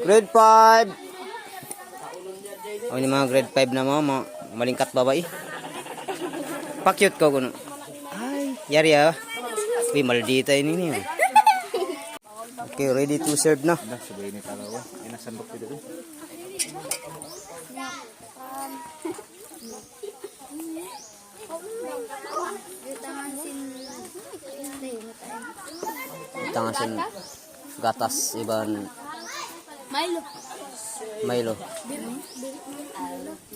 Grade 5. O ni mga grade 5 na mo, mga malingkat babae. Pa-cute ko kuno. Ay, yari ah. Uy, maldita ini ni. Okay, ready to serve na. Sabay ni talawa. Ina sandok dito. Tangan sin gatas iban Milo. Milo.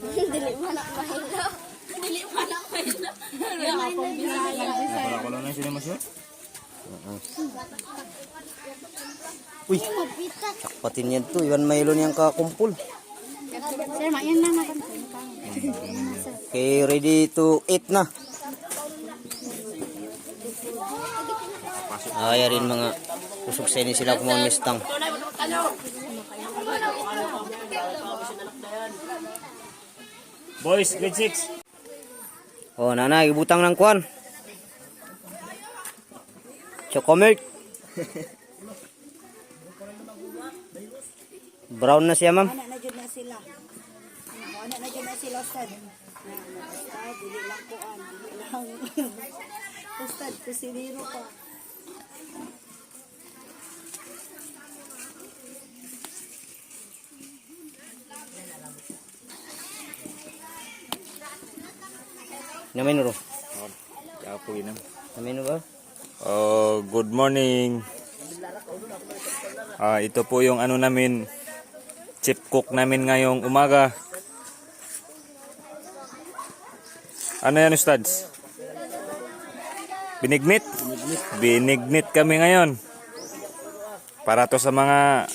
Dili mo na Milo. Dili mo na Milo. Wala ko lang na sila masyo. Uy, sakpatin yan to. Iban Milo niyang kakumpul. Sir, mayan na. Okay, ready to eat na. Ay, rin mga usok sa sila kumang mistang. Boys, grade 6. Oh, nanay, ibutang ng kwan. Chocomilk. Brown na siya, ma'am. Ana na jud na sila. Ano, Ana na jud na sila ustad. Na basta dili lang ko dili lang. Ustad kusinero pa. Namin ro. Po yun. Namin ba? Oh, good morning. Ah, ito po yung ano namin chip cook namin ngayong umaga. Ano yan, Ustads? Binignit? Binignit kami ngayon. Para to sa mga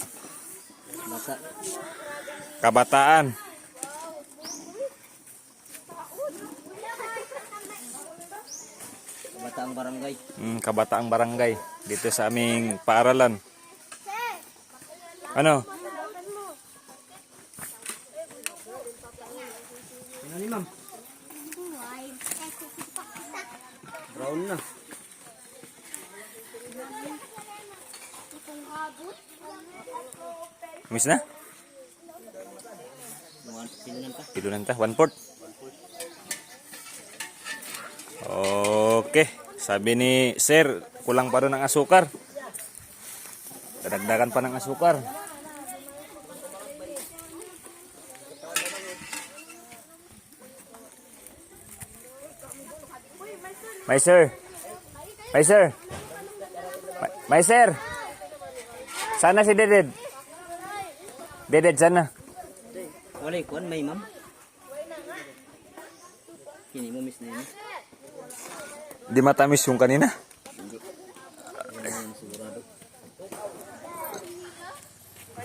Bata. kabataan. Bata ang barangay. Mm, kabataang barangay dito sa aming paaralan. Ano? Ano ni ma'am? Brown na. Miss na? Pilunan ta, one port. Okay. Sabi ni Sir, kulang pa rin ng asukar. Dadagdagan pa ng asukar. My sir. My sir. My, sir. Sana si Deded. Deded, sana. Wala kwan, may ma'am. Kini mo miss na yun. Di matamis yung kanina.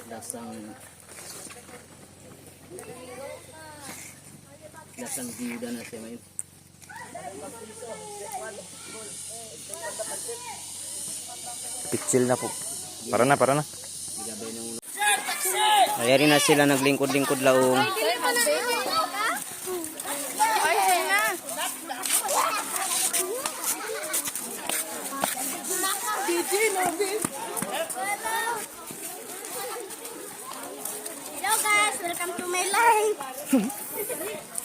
Lasang... Lasang biyuda na siya ngayon. Pitsil na po. Para na, para na. Na sila naglingkod-lingkod laong. Welcome to my life.